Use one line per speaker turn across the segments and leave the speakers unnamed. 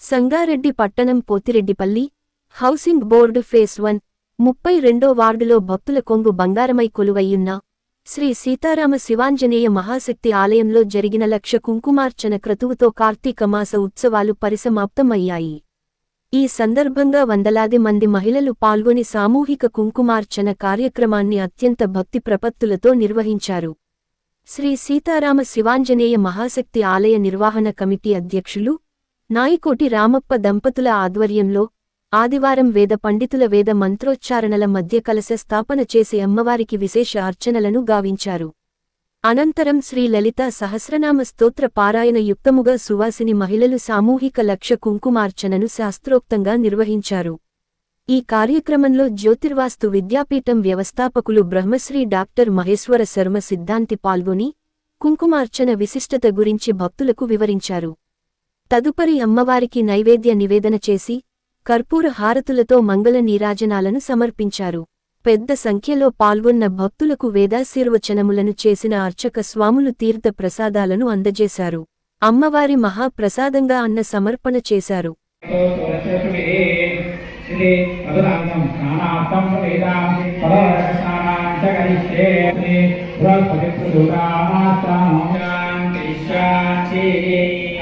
సంగారెడ్డి పట్టణం Pothireddypalli housing board phase one ముప్పై రెండో వార్డులో భక్తుల కొంగు బంగారమై కొలువయ్యున్న శ్రీ సీతారామ శివాంజనేయ మహాశక్తి ఆలయంలో జరిగిన లక్ష కుంకుమార్చన క్రతువుతో కార్తీక మాస ఉత్సవాలు పరిసమాప్తమయ్యాయి. ఈ సందర్భంగా వందలాది మంది మహిళలు పాల్గొని సామూహిక కుంకుమార్చన కార్యక్రమాన్ని అత్యంత భక్తి ప్రపత్తులతో నిర్వహించారు. శ్రీ సీతారామ శివాంజనేయ మహాశక్తి ఆలయ నిర్వహణ కమిటీ అధ్యక్షులు నాయికోటి రామప్ప దంపతుల ఆధ్వర్యంలో ఆదివారం వేద పండితుల వేద మంత్రోచ్చారణల మధ్య కలశ స్థాపన చేసి అమ్మవారికి విశేష అర్చనలను గావించారు. అనంతరం శ్రీ లలిత సహస్రనామ స్తోత్ర పారాయణ యుక్తముగా సువాసిని మహిళలు సామూహిక లక్ష కుంకుమార్చనను శాస్త్రోక్తంగా నిర్వహించారు. ఈ కార్యక్రమంలో జ్యోతిర్వాస్తు విద్యాపీఠం వ్యవస్థాపకులు బ్రహ్మశ్రీ డాక్టర్ మహేశ్వర శర్మ సిద్ధాంతి పాల్గొని కుంకుమార్చన విశిష్టత గురించి భక్తులకు వివరించారు. తదుపరి అమ్మవారికి నైవేద్య నివేదన చేసి కర్పూర హారతులతో మంగళ నీరాజనాలను సమర్పించారు పెద్ద సంఖ్యలో పాల్గొన్న భక్తులకు వేదాశీర్వచనములను చేసిన అర్చక స్వాములు తీర్థ ప్రసాదాలను అందజేశారు అమ్మవారి మహాప్రసాదంగా అన్న సమర్పణ చేశారు
శాంతి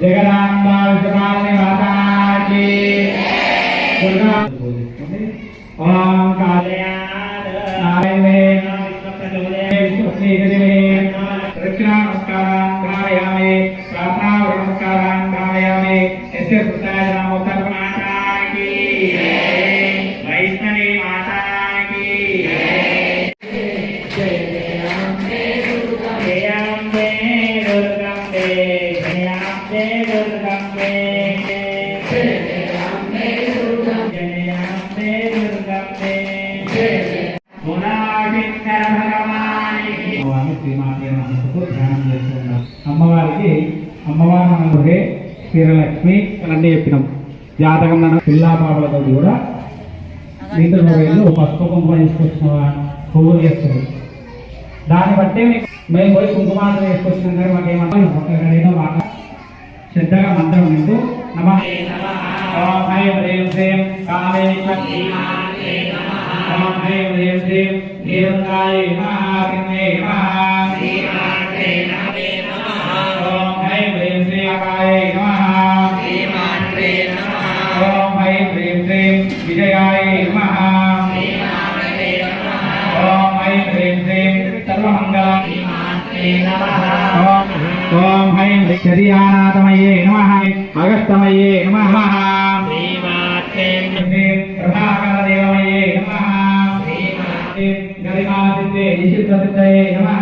जगदाम्बा विश्वकाली माता की ओम काल्याय नारायण विष्णु प्रचोदय विष्णु कृष्णा అమ్మవారి మనకే శ్రీలక్ష్మి అన్నీ చెప్పినాం. జాతకం పిల్లా పాపలతో కూడా నిండు వేలు పసుపు కుంకుమ తీసుకొచ్చిన పువ్వులు చేస్తుంది దాన్ని బట్టి మీకు మేము పోయి కుంకుమార్చన చేసుకొచ్చినాం కానీ మాకేమన్నా ఒక్కడైనా బాగా శ్రద్ధగా మంత్రం వింటూ నమ ఓం ఐం హ్రీం శ్రీం కామేశ్వరీ ఓం ఐం హ్రీం శ్రీం దీర్ఘాయ మహాగ్నే మహా నమః. ఓం ఐం హ్రీం శ్రీం ఆకాయ నమః ఓం ఐం హ్రీం శ్రీం విజయాయ నమః. ఓం ఐం హ్రీం శ్రీం సర్వమంగళ. ఓం ఓం ఐం శరీరానాథమయే నమః. అగస్తమయే నమః. శ్రీం ప్రభాకరదేవమయే నమః. శ్రీం గరిమాసిద్ధే నిషిద్ధసిద్ధయే నమః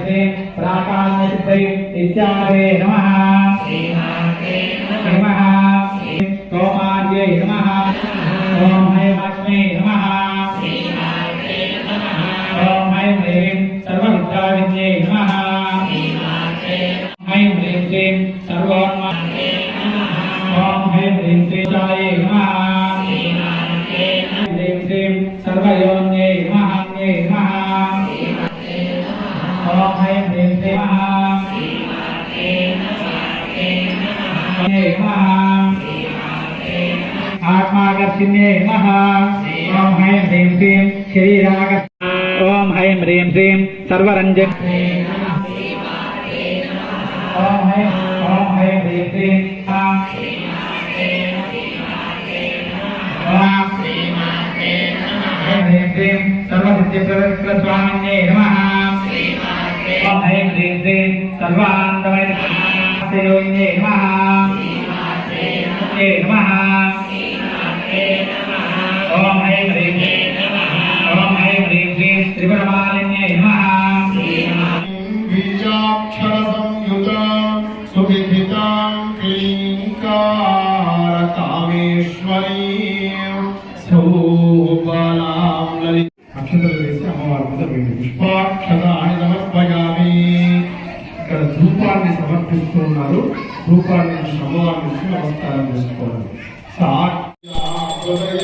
శ్రీం ప్రాకాశసిద్ధయే నిత్యాదే నమః నమః. ఆత్మాకర్షిణ్యే నమః ఓం ఐం హ్రీం శ్రీం శరీరాగ ఓం ఐం హ్రీం శ్రీం సర్వరంజన్ ఓం ఐం ఓం ఐం హ్రీం శ్రీం ఆం. ఓం ఐం హ్రీం శ్రీం సర్వసిద్ధిప్రద స్వామిన్యే నమః ఓం ఐం త్రిపురమాలిన్యై నమః
బీజాక్షర సంయుత సువిధితాం క్లీంకార కామేశ్వరీ స్వరూపలాం లలి
నమస్కారం చేసుకోవాలి.
సాక్షి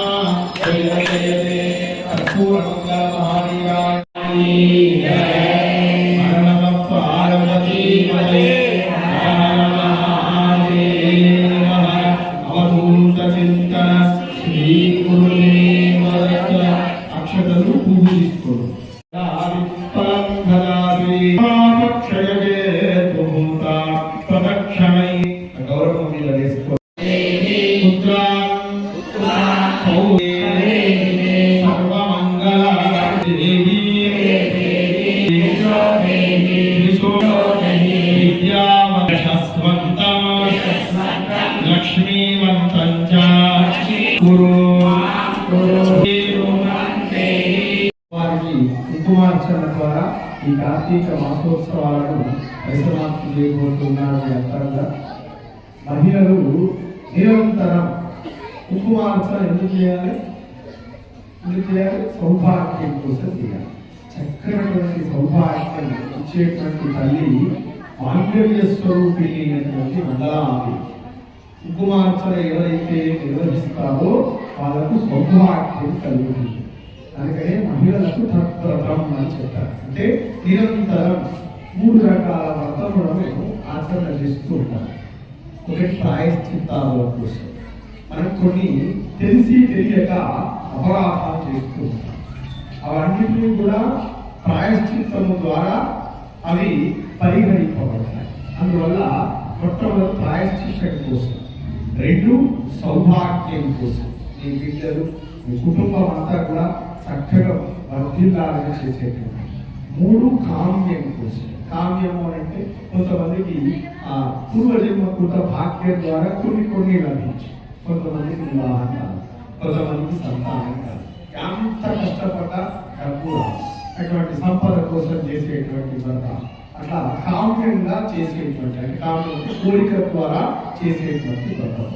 ಚಿಂತನ ಶ್ರೀ ಗುರುದೇವರತ್ತ ಅಕ್ಷರನು ಪೂಜಿಸಿತು
ಗೌರವ కుంకుమార్చన ద్వారా ఈ కార్తీక మాసోత్సవాలను పరిసమాప్తి చేయబోతున్నారు మీ అంతరంగా మహిళలు నిరంతరం కుంకుమార్చన ఎందుకు చేయాలి? ఎందుకు చేయాలి? సౌభాగ్యం కోసం చేయాలి. చక్కనటువంటి సౌభాగ్యం ఇచ్చేటువంటి తల్లి మాంగళ్య స్వరూపిణి అయినటువంటి మండలాది కుంకుమార్చన ఎవరైతే నిర్వహిస్తారో వాళ్ళకు సౌభాగ్యం కలుగుతుంది. అందుకనే మహిళలకు తత్వ్రతం అని చెప్పారు అంటే నిరంతరం మూడు రకాల వ్రతములను ఆచరణ చేస్తూ ఉంటారు ఒకటి ప్రాయశ్చిత్తాల కోసం. మనం కొన్ని తెలిసి తెలియక అపరాధాలు చేస్తూ ఉంటాం. అవన్నింటినీ కూడా ప్రాయశ్చిత్తము ద్వారా అవి పరిగణింపబడతాయి అందువల్ల మొట్టమొదటి ప్రాయశ్చిత్తం కోసం. రెండు సౌభాగ్యం కోసం. మీ బిడ్డలు మీ కుటుంబం అంతా కూడా చక్కగా వర్ధిల్లాలని చేసేటువంటి మూడు కామ్యం కోసం కామ్యము అంటే కొంతమందికి ఆ పూర్వజన్మ కృత భాగ్యం ద్వారా కొన్ని కొన్ని లభించి కొంతమందికి వివాహం కాదు కొంతమందికి సంతానం కాదు. ఎంత కష్టపడ్డా డబ్బు అటువంటి సంపద కోసం చేసేటువంటి వ్రత. అట్లా కామ్యంగా చేసేటువంటి అంటే కామ్యం కోరిక ద్వారా చేసేటువంటి వ్రతం.